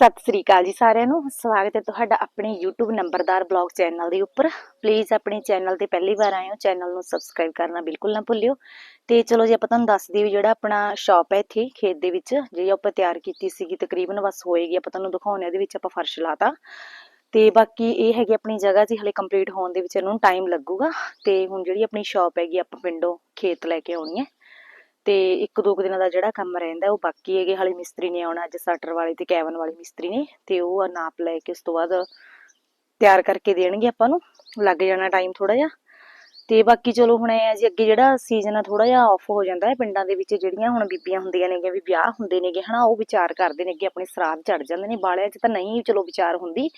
ਸਤਿ ਸ੍ਰੀ ਅਕਾਲ ਜੀ ਸਾਰਿਆਂ ਨੂੰ। ਸਵਾਗਤ ਹੈ ਤੁਹਾਡਾ ਆਪਣੇ YouTube ਨੰਬਰਦਾਰ ਬਲੌਗ ਚੈਨਲ ਦੇ ਉੱਪਰ। ਪਲੀਜ਼ ਆਪਣੇ ਚੈਨਲ ਤੇ ਪਹਿਲੀ ਵਾਰ ਆਏ ਹੋ, ਚੈਨਲ ਨੂੰ ਸਬਸਕ੍ਰਾਈਬ ਕਰਨਾ ਬਿਲਕੁਲ ਨਾ ਭੁੱਲਿਓ। ਤੇ ਚਲੋ ਜੀ, ਆਪਾਂ ਤੁਹਾਨੂੰ ਦੱਸ ਦਈਏ ਜਿਹੜਾ ਆਪਣਾ ਸ਼ਾਪ ਹੈ ਇੱਥੇ, ਖੇਤ ਦੇ ਵਿੱਚ ਜਿਹੜੀ ਆਪਾਂ ਤਿਆਰ ਕੀਤੀ ਸੀਗੀ, ਤਕਰੀਬਨ ਬਸ ਹੋਏਗੀ। ਆਪਾਂ ਤੁਹਾਨੂੰ ਦਿਖਾਉਣੇ ਇਹਦੇ ਵਿੱਚ ਆਪਾਂ ਫਰਸ਼ ਲਾਤਾ। ਤੇ ਬਾਕੀ ਇਹ ਹੈਗੀ ਆਪਣੀ ਜਗ੍ਹਾ ਜੀ, ਹਲੇ ਕੰਪਲੀਟ ਹੋਣ ਦੇ ਵਿੱਚ ਇਹਨੂੰ ਟਾਈਮ ਲੱਗੂਗਾ। ਤੇ ਹੁਣ ਜਿਹੜੀ ਆਪਣੀ ਸ਼ਾਪ ਹੈਗੀ, ਆਪਾਂ ਪਿੰਡੋਂ ਖੇਤ ਲੈ ਕੇ ਆਉਣੀ ਹੈ। ਤੇ ਇੱਕ ਦੋ ਕੁ ਦਿਨਾਂ ਦਾ ਜਿਹੜਾ ਕੰਮ ਰਹਿੰਦਾ, ਉਹ ਬਾਕੀ ਹੈਗੇ ਹਾਲੇ ਮਿਸਤਰੀ ਨੇ ਆਉਣਾ, ਅੱਜ ਸਟਰ ਵਾਲੇ ਤੇ ਕੈਵਨ ਵਾਲੇ ਮਿਸਤਰੀ ਨੇ, ਤੇ ਉਹ ਨਾਪ ਲੈ ਕੇ ਉਸ ਤੋਂ ਬਾਅਦ ਤਿਆਰ ਕਰਕੇ ਦੇਣਗੇ ਆਪਾਂ ਨੂੰ, ਲੱਗ ਜਾਣਾ ਟਾਈਮ ਥੋੜਾ ਜਿਹਾ। ਤੇ ਬਾਕੀ ਚਲੋ ਹੁਣ ਇਹ ਜੀ, ਅੱਗੇ ਜਿਹੜਾ ਸੀਜ਼ਨ ਆ ਥੋੜਾ ਜਿਹਾ ਆਫ ਹੋ ਜਾਂਦਾ ਹੈ, ਪਿੰਡਾਂ ਦੇ ਵਿੱਚ ਜਿਹੜੀਆਂ ਹੁਣ ਬੀਬੀਆਂ ਹੁੰਦੀਆਂ ਨੇਗੀਆਂ, ਵੀ ਵਿਆਹ ਹੁੰਦੇ ਨੇਗੇ, ਹਨਾ, ਉਹ ਵਿਚਾਰ ਕਰਦੇ ਨੇ ਕਿ ਆਪਣੇ ਸਰਾਧ ਚੜ ਜਾਂਦੇ ਨੇ, ਬਾਲਿਆਂ 'ਚ ਤਾਂ ਨਹੀਂ ਚਲੋ ਵਿਚਾਰ ਹੁੰਦੀ,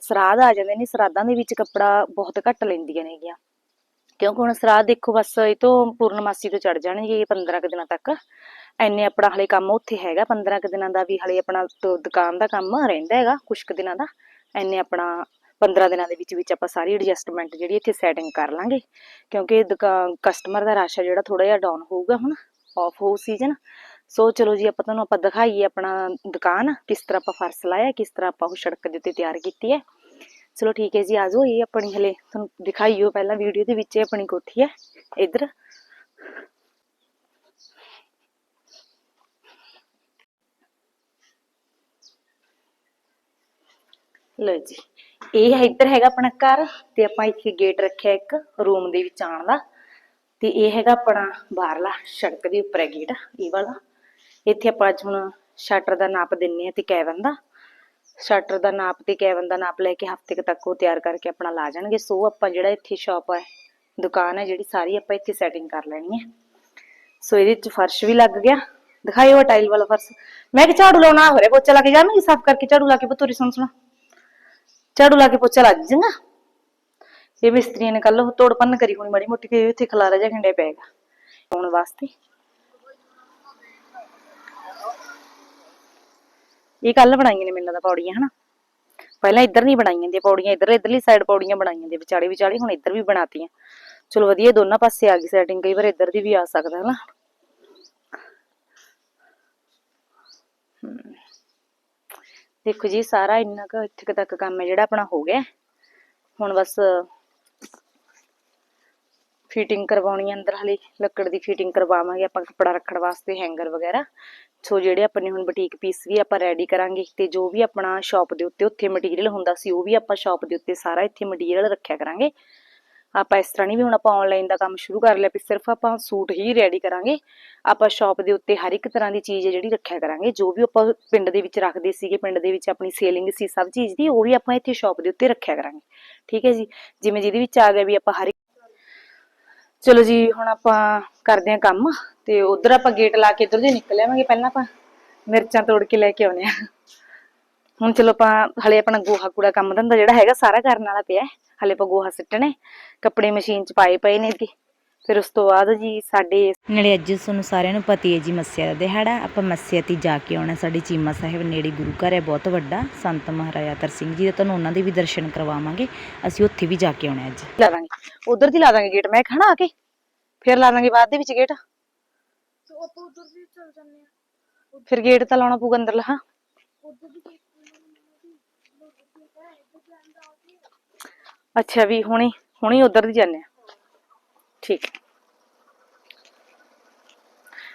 ਸਰਾਧ ਆ ਜਾਂਦੇ ਨੇ, ਸਰਾਧਾਂ ਦੇ ਵਿੱਚ ਕੱਪੜਾ ਬਹੁਤ ਘੱਟ ਲੈਂਦੀਆਂ ਨੇਗੀਆਂ। ਕਿਉਂਕਿ ਹੁਣ ਸਰਾਧ ਦੇਖੋ ਬਸ ਇਹ ਤੋਂ ਪੂਰਨਮਾਸੀ ਤੋਂ ਚੜ ਜਾਣਗੇ 15 ਕੁ ਦਿਨਾਂ ਤੱਕ। ਐਨੇ ਆਪਣਾ ਹਲੇ ਕੰਮ ਉੱਥੇ ਹੈਗਾ 15 ਕੁ ਦਿਨਾਂ ਦਾ ਵੀ ਹਲੇ ਆਪਣਾ ਦੁਕਾਨ ਦਾ ਕੰਮ ਰਹਿੰਦਾ ਹੈਗਾ ਕੁਛ ਕੁ ਦਿਨਾਂ ਦਾ। ਐਨੇ ਆਪਣਾ 15 ਦਿਨਾਂ ਦੇ ਵਿੱਚ ਵਿੱਚ ਆਪਾਂ ਸਾਰੀ ਐਡਜਸਟਮੈਂਟ ਜਿਹੜੀ ਇੱਥੇ ਸੈਟਿੰਗ ਕਰ ਲਾਂਗੇ। ਕਿਉਂਕਿ ਦੁਕਾਨ ਕਸਟਮਰ ਦਾ ਰਸ਼ ਜਿਹੜਾ ਥੋੜਾ ਜਿਹਾ ਡਾਊਨ ਹੋਊਗਾ ਹੁਣ ਆਫ ਹੋਊ ਸੀਜ਼ਨ ਸੋ ਚਲੋ ਜੀ, ਆਪਾਂ ਤੁਹਾਨੂੰ ਆਪਾਂ ਦਿਖਾਈਏ ਆਪਣਾ ਦੁਕਾਨ, ਕਿਸ ਤਰ੍ਹਾਂ ਆਪਾਂ ਫਰਸ਼ ਲਾਇਆ, ਕਿਸ ਤਰ੍ਹਾਂ ਆਪਾਂ ਉਹ ਸੜਕ ਦੇ ਉੱਤੇ ਤਿਆਰ ਕੀਤੀ ਹੈ। ਚਲੋ ਠੀਕ ਹੈ ਜੀ ਆਜੋ ਇਹ ਆਪਣੀ ਹਲੇ ਤੁਹਾਨੂੰ ਦਿਖਾਈਓ ਪਹਿਲਾਂ ਵੀਡੀਓ ਦੇ ਵਿੱਚ, ਇਹ ਆਪਣੀ ਕੋਠੀ ਹੈ, ਇੱਧਰ। ਲਓ ਜੀ, ਇਹ ਹੈ, ਇੱਧਰ ਹੈਗਾ ਆਪਣਾ ਘਰ ਤੇ ਆਪਾਂ ਇੱਥੇ ਗੇਟ ਰੱਖਿਆ ਇੱਕ ਰੂਮ ਦੇ ਵਿੱਚ ਆਉਣ ਦਾ ਤੇ ਇਹ ਹੈਗਾ ਆਪਣਾ ਬਾਹਰਲਾ ਸੜਕ ਦੇ ਉੱਪਰ ਹੈ ਗੇਟ ਇਹ ਵਾਲਾ। ਇੱਥੇ ਆਪਾਂ ਅੱਜ ਹੁਣ ਸ਼ਟਰ ਦਾ ਨਾਪ ਦਿੰਨੇ ਆ ਤੇ ਕੈਵਨ ਦਾ। ਸ਼ਟਰ ਦਾ ਨਾਪ ਤੇ ਕੈਵਨ ਦਾ ਨਾਪ ਲੈ ਕੇ ਹਫ਼ਤੇ ਤੱਕ ਉਹ ਤਿਆਰ ਕਰਕੇ ਆਪਣਾ ਲਾ ਜਾਣਗੇ। ਸੋ ਆਪਾਂ ਜਿਹੜਾ ਇੱਥੇ ਸ਼ਾਪ ਹੈ, ਦੁਕਾਨ ਹੈ, ਜਿਹੜੀ ਸਾਰੀ ਆਪਾਂ ਇੱਥੇ ਸੈਟਿੰਗ ਕਰ ਲੈਣੀ ਹੈ। ਸੋ ਇਹਦੇ ਵਿੱਚ ਫਰਸ਼ ਵੀ ਲੱਗ ਗਿਆ। ਦਿਖਾਇਓ ਟਾਈਲ ਵਾਲਾ ਫਰਸ਼। ਮੈਂ ਕਿ ਝਾੜੂ ਲਾਉਣਾ ਹੋ ਪੋਚਾ ਲਾ ਕੇ ਜਾਵਾਂਗੀ ਸਾਫ਼ ਕਰਕੇ? ਝਾੜੂ ਲਾ ਕੇ ਬਤੂਰੀ ਸੁਣ ਸੁਣਾ। ਝਾੜੂ ਲਾ ਕੇ ਪੋਚਾ ਲਾ ਜਾਂਗਾ ਇਹ ਮਿਸਤਰੀਆਂ ਨੇ ਕੱਲ ਉਹ ਕਰੀ, ਹੋਣੀ ਮਾੜੀ ਮੋਟੀ ਕਿ ਉੱਥੇ ਖਲਾਰਾ ਜਿਹਾ ਖੰਡੇ ਪਏਗਾ ਪਾਉਣ ਵਾਸਤੇ ਇਹ ਕੱਲ ਬਣਾਈਆਂ ਨੇ ਮੈਨੂੰ ਲੱਗਦਾ ਪੌੜੀਆਂ, ਹਨਾ? ਪਹਿਲਾਂ ਇੱਧਰ ਨਹੀਂ ਬਣਾਈਆਂ ਦੀ ਪੌੜੀਆਂ ਇੱਧਰ ਇੱਧਰਲੀ ਸਾਈਡ ਪੌੜੀਆਂ ਬਣਾਈਆਂ ਦੇ ਵਿਚਾਲੇ ਵਿਚਾਲੇ ਹੁਣ ਇੱਧਰ ਵੀ ਬਣਾਤੀਆਂ। ਚਲੋ ਵਧੀਆ ਦੋਨਾਂ ਪਾਸੇ ਆ ਗਈ ਸੈਟਿੰਗ ਕਈ ਵਾਰ ਇੱਧਰ ਦੀ ਵੀ ਆ ਸਕਦਾ, ਹਨਾ? ਦੇਖੋ ਜੀ, ਸਾਰਾ ਇੰਨਾ ਕੁ ਇੱਥੇ ਤੱਕ ਕੰਮ ਹੈ, ਜਿਹੜਾ ਆਪਣਾ ਹੋ ਗਿਆ। ਹੁਣ ਬਸ ਫਿਟਿੰਗ ਕਰਵਾਉਣੀ ਹੈ ਅੰਦਰ, ਹਲੇ ਲੱਕੜ ਦੀ ਫਿਟਿੰਗ ਕਰਵਾਵਾਂਗੇ ਆਪਾਂ ਕੱਪੜਾ ਰੱਖਣ ਵਾਸਤੇ ਹੈਂਗਰ ਵਗੈਰਾ। ਸੋ ਜਿਹੜੇ ਆਪਾਂ ਹੁਣ ਬੁਟੀਕ ਪੀਸ ਵੀ ਆਪਾਂ ਰੈਡੀ ਕਰਾਂਗੇ ਤੇ ਜੋ ਵੀ ਆਪਣਾ ਸ਼ਾਪ ਦੇ ਉੱਤੇ ਉੱਥੇ ਮਟੀਰੀਅਲ ਹੁੰਦਾ ਸੀ, ਉਹ ਵੀ ਆਪਾਂ ਸ਼ਾਪ ਦੇ ਉੱਤੇ ਸਾਰਾ ਇੱਥੇ ਮਟੀਰੀਅਲ ਰੱਖਿਆ ਕਰਾਂਗੇ। ਆਪਾਂ ਇਸ ਤਰ੍ਹਾਂ ਨਹੀਂ ਵੀ ਹੁਣ ਆਪਾਂ ਆਨਲਾਈਨ ਦਾ ਕੰਮ ਸ਼ੁਰੂ ਕਰ ਲਿਆ ਵੀ ਸਿਰਫ ਆਪਾਂ ਸੂਟ ਹੀ ਰੈਡੀ ਕਰਾਂਗੇ। ਆਪਾਂ ਸ਼ਾਪ ਦੇ ਉੱਤੇ ਹਰ ਇੱਕ ਤਰ੍ਹਾਂ ਦੀ ਚੀਜ਼ ਜਿਹੜੀ ਰੱਖਿਆ ਕਰਾਂਗੇ, ਜੋ ਵੀ ਆਪਾਂ ਪਿੰਡ ਦੇ ਵਿੱਚ ਰੱਖਦੇ ਸੀਗੇ, ਪਿੰਡ ਦੇ ਵਿੱਚ ਆਪਣੀ ਸੇਲਿੰਗ ਸੀ, ਸਭ ਚੀਜ਼ ਦੀ, ਉਹ ਵੀ ਆਪਾਂ ਇੱਥੇ ਸ਼ਾਪ ਦੇ ਉੱਤੇ ਰੱਖਿਆ ਕਰਾਂਗੇ। ਠੀਕ ਹੈ ਜੀ? ਜਿਵੇਂ ਜਿਹਦੇ ਵਿੱਚ ਆ ਗਿਆ ਵੀ ਆਪਾਂ ਹਰ ਇੱਕ ਚਲੋ ਜੀ, ਹੁਣ ਆਪਾਂ ਕਰਦੇ ਹਾਂ ਕੰਮ ਤੇ ਉਧਰ ਆਪਾਂ ਗੇਟ ਲਾ ਕੇ ਇਧਰ ਜੇ ਨਿਕਲ ਆਵਾਂਗੇ ਪਹਿਲਾਂ ਆਪਾਂ, ਮਿਰਚਾਂ ਤੋੜ ਕੇ ਲੈ ਕੇ ਆਉਨੇ ਆ ਹੁਣ ਚਲੋ ਆਪਾਂ ਹਲੇ ਆਪਣਾ ਗੋਹਾ ਕੂੜਾ ਕੰਮ ਧੰਦਾ ਜਿਹੜਾ ਹੈਗਾ ਸਾਰਾ ਕਰਨ ਵਾਲਾ ਪਿਆ ਹਲੇ ਆਪਾਂ ਗੋਹਾ ਸਿੱਟਣੇ ਕੱਪੜੇ ਮਸ਼ੀਨ 'ਚ ਪਾਏ ਪਏ ਨੇ ਜੀ ਫਿਰ ਉਸ ਤੋਂ ਬਾਅਦ ਜੀ ਸਾਡੇ ਨਾਲੇ ਅੱਜ ਤੁਹਾਨੂੰ ਸਾਰਿਆਂ ਨੂੰ ਪਤੀ ਹੈ ਜੀ ਮੱਸਿਆ ਦਾ ਦਿਹਾੜਾ। ਆਪਾਂ ਮੱਸਿਆ ਤੇ ਜਾ ਕੇ ਆਉਣਾ। ਸਾਡੇ ਚੀਮਾ ਸਾਹਿਬ ਨੇੜੇ ਗੁਰੂ ਘਰ ਹੈ ਬਹੁਤ ਵੱਡਾ। ਸੰਤ ਮਹਾਰਾਜਾ ਤਰ ਸਿੰਘ ਜੀ ਦਾ ਤੁਹਾਨੂੰ ਉਹਨਾਂ ਦੇ ਵੀ ਦਰਸ਼ਨ ਕਰਵਾਵਾਂਗੇ। ਅਸੀਂ ਉੱਥੇ ਵੀ ਜਾ ਕੇ ਆਉਣਾ ਅੱਜ। ਲਾ ਦਾਂਗੇ। ਉਧਰ ਦੀ ਲਾ ਦਾਂਗੇ ਗੇਟ ਮੈਂ ਖਣਾ ਆ ਕੇ। ਫਿਰ ਲਾ ਦਾਂਗੇ ਬਾਅਦ ਦੇ ਵਿੱਚ ਗੇਟ ਫਿਰ ਗੇਟ ਤਾਂ ਲਾਉਣਾ ਪਊਗਾ ਅੰਦਰਲਾ ਹਾਂ। ਅੱਛਾ ਵੀ ਹੁਣੀ ਹੁਣੀ ਉਧਰ ਦੀ ਜਾਂਦੇ ਆ।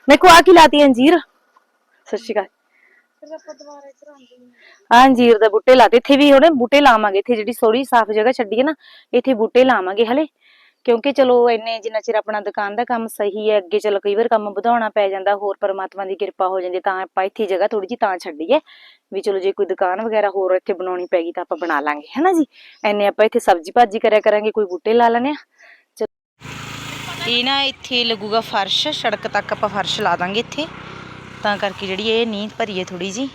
ਮੇਰੇ ਕੋ ਆ ਕੀ ਲਾਤੀ ਹੈ ਅੰਜੀਰ? ਸਤਿ ਸ਼੍ਰੀ ਅਕਾਲ। ਹਾਂ। ਅੰਜੀਰ ਦੇ ਬੂਟੇ ਲਾਤੇ। ਇੱਥੇ ਵੀ ਹੁਣੇ ਬੂਟੇ ਲਾਵਾਂਗੇ। ਇੱਥੇ ਜਿਹੜੀ ਥੋੜੀ ਸਾਫ਼ ਜਗ੍ਹਾ ਛੱਡੀ ਹੈ ਨਾ ਇੱਥੇ ਬੂਟੇ ਲਾਵਾਂਗੇ ਹਲੇ। ਕਿਉਂਕਿ ਚਲੋ ਇੰਨੇ ਜਿੰਨਾ ਚਿਰ ਆਪਣਾ ਦੁਕਾਨ ਦਾ ਕੰਮ ਸਹੀ ਹੈ ਅੱਗੇ ਚਲੋ ਕਈ ਵਾਰ ਕੰਮ ਵਧਾਉਣਾ ਪੈ ਜਾਂਦਾ ਹੋਰ ਪਰਮਾਤਮਾ ਦੀ ਕਿਰਪਾ ਹੋ ਜਾਂਦੀ ਤਾਂ ਆਪਾਂ ਇੱਥੇ ਜਗ੍ਹਾ ਥੋੜੀ ਜਿਹੀ ਤਾਂ ਛੱਡੀ ਹੈ। ਵੀ ਚਲੋ ਜੇ ਕੋਈ ਦੁਕਾਨ ਵਗੈਰਾ ਹੋਰ ਇੱਥੇ ਬਣਾਉਣੀ ਪੈਗੀ ਤਾਂ ਆਪਾਂ ਬਣਾ ਲਾਂਗੇ। ਹੈਨਾ ਜੀ? ਐਨੇ ਆਪਾਂ ਇੱਥੇ ਸਬਜ਼ੀ ਭਾਜੀ ਕਰਿਆ ਕਰਾਂਗੇ ਕੋਈ ਬੂਟੇ ਲਾ ਲੈਣੇ ਆ ਇਹ ਨਾ ਇੱਥੇ ਲੱਗੂਗਾ ਫਰਸ਼, ਸੜਕ ਤੱਕ ਆਪਾਂ ਫਰਸ਼ ਲਾ ਦਾਂਗੇ ਇੱਥੇ। ਤਾਂ ਕਰਕੇ ਜਿਹੜੀ ਇਹ ਨੀਂਦ ਭਰੀ ਹੈ ਥੋੜੀ ਜੀ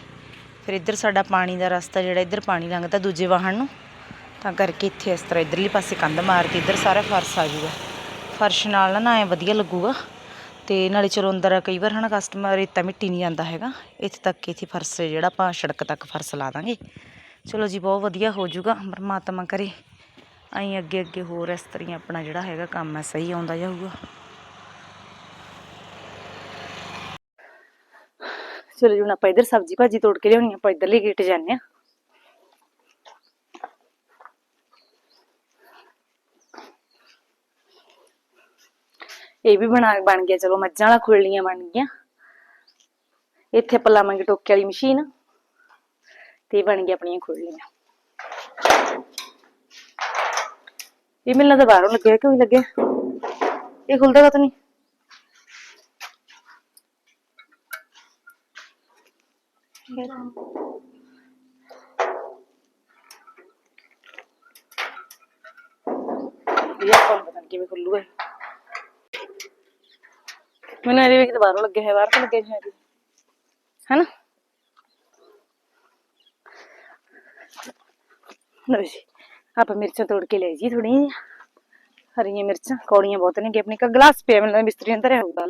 ਫਿਰ ਇੱਧਰ ਸਾਡਾ ਪਾਣੀ ਦਾ ਰਸਤਾ ਜਿਹੜਾ ਇੱਧਰ ਪਾਣੀ ਲੰਘਦਾ ਦੂਜੇ ਵਾਹਣ ਨੂੰ। ਤਾਂ ਕਰਕੇ ਇੱਥੇ ਇਸ ਤਰ੍ਹਾਂ ਇੱਧਰਲੀ ਪਾਸੇ ਕੰਧ ਮਾਰਤੀ ਇੱਧਰ ਸਾਰਾ ਫਰਸ਼ ਆ ਜਾਊਗਾ। ਫਰਸ਼ ਨਾਲ ਨਾ ਐ ਵਧੀਆ ਲੱਗੂਗਾ। ਤੇ ਨਾਲੇ ਚਲੋ ਅੰਦਰ ਕਈ ਵਾਰ ਹਨਾ ਕਸਟਮਰ ਰੇਤਾ ਮਿੱਟੀ ਨਹੀਂ ਜਾਂਦਾ ਹੈਗਾ। ਇੱਥੇ ਤੱਕ ਇੱਥੇ ਫਰਸ਼ ਜਿਹੜਾ ਆਪਾਂ ਸੜਕ ਤੱਕ ਫਰਸ਼ ਲਾ ਦਾਂਗੇ। ਚਲੋ ਜੀ, ਬਹੁਤ ਵਧੀਆ ਹੋ ਜਾਊਗਾ, ਪਰਮਾਤਮਾ ਕਰੇ। ਐਂ ਅੱਗੇ ਅੱਗੇ ਹੋਰ ਇਸ ਤਰ੍ਹਾਂ ਆਪਣਾ ਜਿਹੜਾ ਹੈਗਾ ਕੰਮ ਹੈ, ਸਹੀ ਆਉਂਦਾ ਜਾਊਗਾ। ਚਲੋ ਜੀ, ਹੁਣ ਆਪਾਂ ਇੱਧਰ ਸਬਜ਼ੀ ਭਾਜੀ ਤੋੜ ਕੇ ਲਿਆਉਣੀ ਆਪਾਂ ਇੱਧਰਲੇ ਗੇਟ ਜਾਂਦੇ ਆ। ਇਹ ਵੀ ਬਣਾ, ਬਣ ਗਿਆ, ਚਲੋ ਮੱਝਾਂ ਵਾਲਾ ਖੁਰਲੀਆਂ ਬਣ ਗਈਆਂ। ਇੱਥੇ ਆਪਾਂ ਟੋਕੇ ਵਾਲੀ ਮਸ਼ੀਨ, ਤੇ ਬਣ ਗਈਆਂ ਆਪਣੀਆਂ ਖੁਰਲੀਆਂ। ਇਹ ਮੈਨੂੰ ਲੱਗਦਾ ਬਾਹਰੋਂ ਲੱਗਿਆ ਕਿ ਉਹੀ ਲੱਗਿਆ ਇਹ ਖੁੱਲਦਾ ਕਦ ਨਹੀਂ ਇਹ ਆਪਾਂ ਨੂੰ ਪਤਾ ਨੀ ਕਿਵੇਂ ਖੁੱਲੂਗਾ ਇਹ। ਮੈਨੂੰ ਇਹਦੇ ਵਿੱਚ ਬਾਹਰੋਂ ਲੱਗਿਆ ਹੈ ਬਾਹਰ ਤੋਂ ਲੱਗਿਆ ਹੈ ਜੀ ਹੈਨਾ ਲਓ ਜੀ ਆਪਾਂ ਮਿਰਚਾਂ ਤੋੜ ਕੇ ਲੈ ਜੀ ਥੋੜੀ ਹਰੀਆਂ ਮਿਰਚਾਂ, ਕੌੜੀਆਂ ਬਹੁਤ ਨੇ ਕਿ ਆਪਣੇ ਕਾ ਗਲਾਸ ਪਿਆ ਮੈਨੂੰ ਲੱਗਦਾ ਮਿਸਤਰੀ ਅੰਦਰ ਹੈ ਹੋਊਗਾ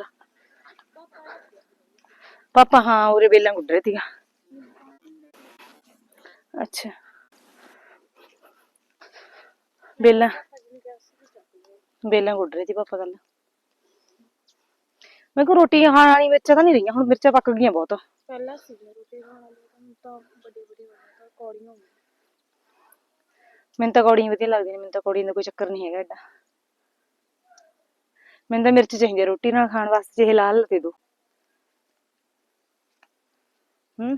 ਪਾਪਾ, ਹਾਂ, ਉਰੇ ਬੇਲਾਂ ਗੁੱਡ ਰਹੇ ਸੀਗਾ। ਅੱਛਾ। ਬੇਲਾਂ ਬੇਲਾਂ ਗੁੱਡ ਰਹੇ ਸੀ ਪਾਪਾ ਕੱਲ ਮੈਂ ਕੋ ਰੋਟੀ ਖਾਣ ਵਾਲੀ ਮਿਰਚਾਂ ਤਾਂ ਨਹੀਂ ਰਹੀਆਂ, ਹੁਣ ਮਿਰਚਾਂ ਪੱਕ ਗਈਆਂ ਬਹੁਤ। ਪਹਿਲਾਂ ਸੀਗਾ ਰੋਟੀ ਖਾਣ ਵਾਲੀ ਤਾਂ ਵੱਡੇ ਵੱਡੇ ਹੋ ਤਾਂ ਕੌੜੀਆਂ ਹੋ ਗਈਆਂ। ਮੈਨੂੰ ਤਾਂ ਕੌੜੀਆਂ ਵਧੀਆ ਲੱਗਦੀਆਂ ਨੇ, ਮੈਨੂੰ ਤਾਂ ਕੌੜੀਆਂ ਦਾ ਕੋਈ ਚੱਕਰ ਨਹੀਂ ਹੈਗਾ ਏਡਾ ਮੈਨੂੰ ਤਾਂ ਮਿਰਚ ਚਾਹੀਦੀ ਹੈ ਰੋਟੀ ਨਾਲ ਖਾਣ ਵਾਸਤੇ ਜੇ ਲਾਲ ਦੇ ਦਿਓ ਹੂੰ।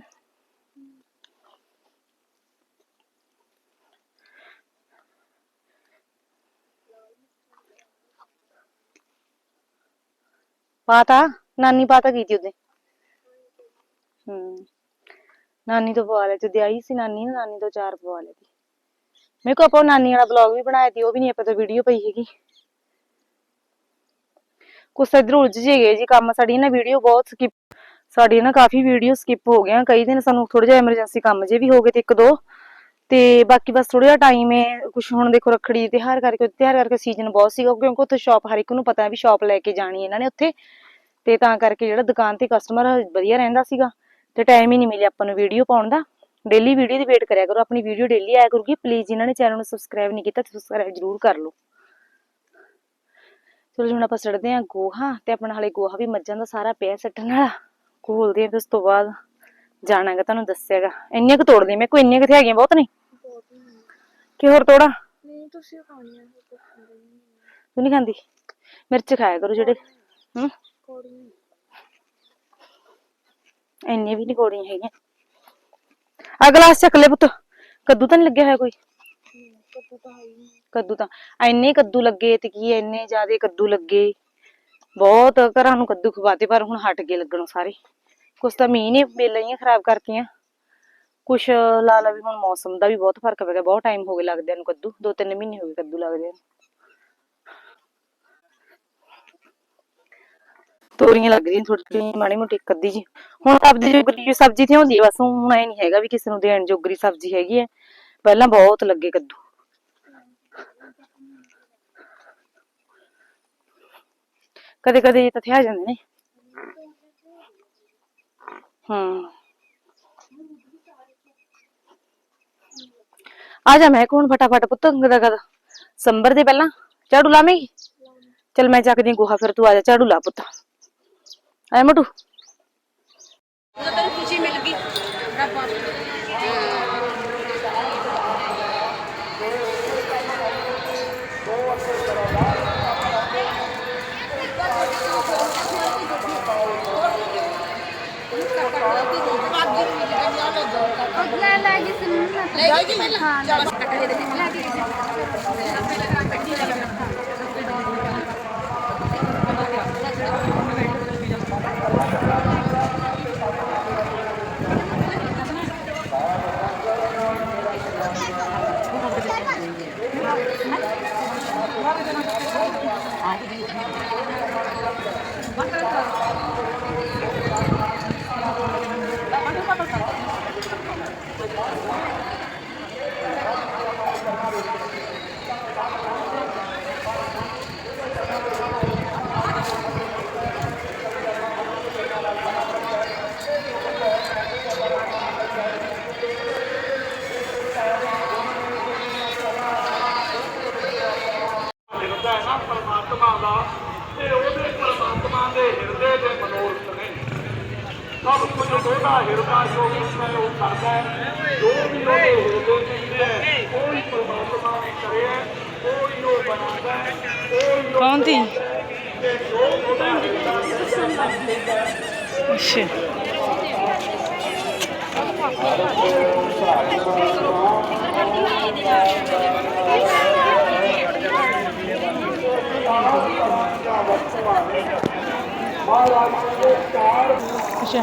ਪਾਤਾ? ਨਾਨੀ ਪਾਤਾ ਕੀਤੀ ਉਹਦੇ? ਹੂੰ। ਨਾਨੀ ਤੋਂ ਪਵਾ ਲਿਆ, ਜਦ ਆਈ ਸੀ ਨਾਨੀ ਨਾ ਨਾਨੀ ਤੋਂ ਚਾਰ ਪਵਾ ਲਏ ਸੀ। ਮੇਰੇ ਕੋ ਆਪਾਂ ਉਹ ਨਾਨੀ ਵਾਲਾ ਵਲੌਗ ਵੀ ਬਣਾਇਆ ਸੀ, ਉਹ ਵੀ ਨਹੀਂ ਆਪਾਂ ਤੋਂ ਵੀਡੀਓ ਪਈ ਹੈਗੀ। ਕੁਛ ਇੱਧਰ ਉਲਝ ਜੇ ਗਏ ਜੀ ਕੰਮ, ਸਾਡੀ ਨਾ ਵੀਡੀਓ ਬਹੁਤ ਸਕਿਪ ਸਾਡੀ ਨਾ ਕਾਫੀ ਵੀਡੀਓ ਸਕਿਪ ਹੋ ਗਈਆਂ, ਕਈ ਦਿਨ ਸਾਨੂੰ ਥੋੜਾ ਜਿਹਾ ਐਮਰਜੈਂਸੀ ਕੰਮ ਜੇ ਵੀ ਹੋ ਗਏ ਤੇ ਇੱਕ ਦੋ। ਤੇ ਬਾਕੀ ਬਸ ਥੋੜਾ ਜਿਹਾ ਟਾਈਮ ਹੈ ਕੁਛ ਹੁਣ ਦੇਖੋ ਰੱਖੜੀ ਦੇ ਤਿਉਹਾਰ ਕਰਕੇ ਤਿਉਹਾਰ ਕਰਕੇ ਸੀਜ਼ਨ ਬਹੁਤ ਸੀਗਾ, ਕਿਉਂਕਿ ਉੱਥੇ ਸ਼ਾਪ ਹਰ ਇੱਕ ਨੂੰ ਪਤਾ ਹੈ ਵੀ ਸ਼ਾਪ ਲੈ ਕੇ ਜਾਣੀ ਇਹਨਾਂ ਨੇ ਉੱਥੇ। ਤੇ ਤਾਂ ਕਰਕੇ ਜਿਹੜਾ ਦੁਕਾਨ ਤੇ ਕਸਟਮਰ ਵਧੀਆ ਰਹਿੰਦਾ ਸੀਗਾ, ਤੇ ਟਾਈਮ ਹੀ ਨਹੀਂ ਮਿਲਿਆ ਆਪਾਂ ਨੂੰ ਵੀਡੀਓ ਪਾਉਣ ਦਾ। ਡੇਲੀ ਵੀਡੀਓ ਦੀ ਵੇਟ ਕਰਿਆ ਕਰੋ ਆਪਣੀ ਵੀਡੀਓ ਡੇਲੀ ਆਇਆ ਕਰੂਗੀ ਪਲੀਜ਼ ਜਿਨ੍ਹਾਂ ਨੇ ਚੈਨਲ ਨੂੰ ਸਬਸਕ੍ਰਾਈਬ ਨਹੀਂ ਕੀਤਾ ਸਬਸਕ੍ਰਾਈਬ ਜ਼ਰੂਰ ਕਰ ਲਓ। ਚਲੋ ਹੁਣ ਆਪਾਂ ਸੜਦੇ ਹਾਂ ਗੋਹਾ ਤੇ ਆਪਣਾ ਹਾਲੇ ਗੋਹਾ ਵੀ ਮੱਝਾਂ ਦਾ ਸਾਰਾ ਪਿਆ ਸੱਟਣ ਵਾਲਾ ਘੋਲਦੇ ਆ ਉਸ ਤੋਂ ਬਾਅਦ ਜਾਣਾਗਾ ਤੁਹਾਨੂੰ ਦੱਸਿਆਗਾ। ਇੰਨੀਆਂ ਕੁ ਤੋੜਦੇ ਮੈਂ ਕੋਈ ਇੰਨੀਆਂ ਕਿੱਥੇ ਹੈਗੀਆਂ ਬਹੁਤ ਨਹੀਂ ਕਿ ਹੋਰ ਤੋੜਾ? ਨਹੀਂ ਤੁਸੀਂ ਖਾਣੀਆਂ ਤਾਂ ਨਹੀਂ ਖਾਂਦੀ? ਮਿਰਚ ਖਾਇਆ ਕਰੋ ਜਿਹੜੇ ਹੂੰ? ਕੌੜੀਆਂ। ਨਹੀਂ। ਇੰਨੇ ਵੀ ਨਹੀਂ ਕੋੜੀਆਂ ਹੈਗੀਆਂ। ਆ ਚੱਕ ਲੈ ਪੁੱਤ। ਕੱਦੂ ਤਾਂ ਨਹੀਂ ਲੱਗਿਆ ਹੋਇਆ ਕੋਈ? ਕੱਦੂ ਤਾਂ ਹੈ ਕੱਦੂ ਤਾਂ ਇੰਨੇ ਕੱਦੂ ਲੱਗੇ ਤੇ ਕੀ ਇੰਨੇ ਜ਼ਿਆਦੇ ਕੱਦੂ ਲੱਗੇ। ਬਹੁਤ ਘਰਾਂ ਨੂੰ ਕੱਦੂ ਖਵਾਤੇ, ਪਰ ਹੁਣ ਹਟ ਗਏ ਲੱਗਣੋਂ ਸਾਰੇ। ਕੁਛ ਤਾਂ ਮੀਂਹ ਨੇ ਬੇਲਾਂ ਹੀ ਖਰਾਬ ਕਰਤੀਆਂ। ਕੁਛ ਲਾ ਲਾ ਵੀ ਹੁਣ ਮੌਸਮ ਦਾ ਵੀ ਬਹੁਤ ਫ਼ਰਕ ਪੈ ਗਿਆ। ਬਹੁਤ ਟਾਈਮ ਹੋ ਗਏ ਲੱਗਦਿਆਂ ਨੂੰ ਕੱਦੂ। ਦੋ ਤਿੰਨ ਮਹੀਨੇ ਹੋ ਗਏ ਕੱਦੂ ਲੱਗਦੇ ਨੂੰ। ਤੋਰੀਆਂ ਲੱਗ ਰਹੀਆਂ ਥੋੜੀ ਜਿਹੀ, ਮਾੜੀ ਮੋਟੀ ਇੱਕ ਅੱਧੀ ਜੀ ਹੁਣ ਸਬਜ਼ੀ ਜੋਗਰੀ ਜੋ ਸਬਜ਼ੀ ਤੇ ਹੁੰਦੀ ਹੈ ਬਸ ਹੁਣ ਐ ਨਹੀਂ ਹੈਗਾ ਵੀ ਕਿਸੇ ਨੂੰ ਦੇਣ ਜੋਗਰੀ ਸਬਜ਼ੀ ਹੈਗੀ ਹੈ ਪਹਿਲਾਂ ਬਹੁਤ ਲੱਗੇ ਕੱਦੂ। ਕਦੇ ਕਦੇ ਇਹ ਤਾਂ ਥਿਆ ਜਾਂਦੇ ਨੇ। ਹੂੰ। ਆ ਜਾ ਮੈਂ ਕੋਣ ਫਟਾਫਟ ਪੁੱਤ ਗਦਾ ਗਦਾ ਸੰਬਰ ਦੇ ਪਹਿਲਾਂ? ਝਾੜੂ ਲਾਵੇਂਗੀ? ਚਲ ਮੈਂ ਚੱਕਦੀ ਹਾਂ ਗੋਹਾ, ਫਿਰ ਤੂੰ ਆ ਜਾ, ਝਾੜੂ ਲਾ ਪੁੱਤ। ਐ ਮਟੂ ਜਦੋਂ ਤੈਨੂੰ ਖੁਸ਼ੀ ਮਿਲ ਗਈ ਰੱਬਾ ਲੈ ਕੇ ਮੈਂ ਹਾਂ ਜਾ ਕੱਟ ਦੇ ਦੇ ਲੈ ਕੇ ਦਾ ਹਿਰਦਾ ਜੋ ਕੁਛ ਹੈ ਉਹ ਕਰਦਾ ਹੈ। ਜੋ ਵੀ ਉਹਦੇ ਹਿਰਦੇ ਚ ਹੈ ਕੋਈ ਪਰਮਾਤਮਾ ਨੇ ਕਰਿਆ ਕੋਈ ਉਹ ਬਣਾਉਂਦਾ ਕੋਈ ਕੌਣ ਦੀ ਅੱਛਾ।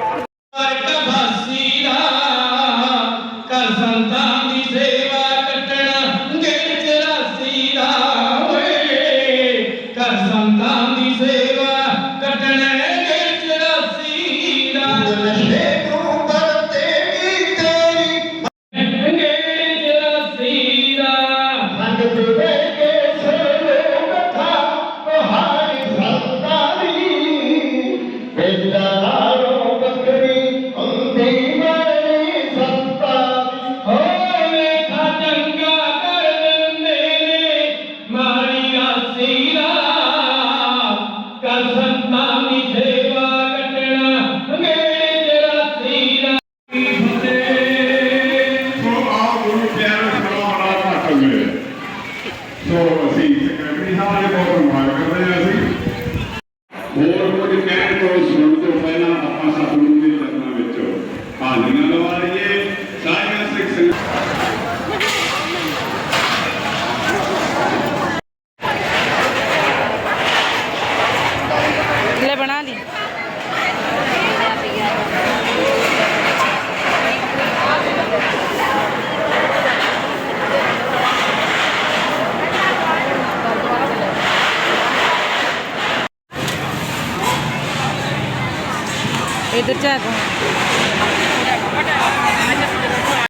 dead.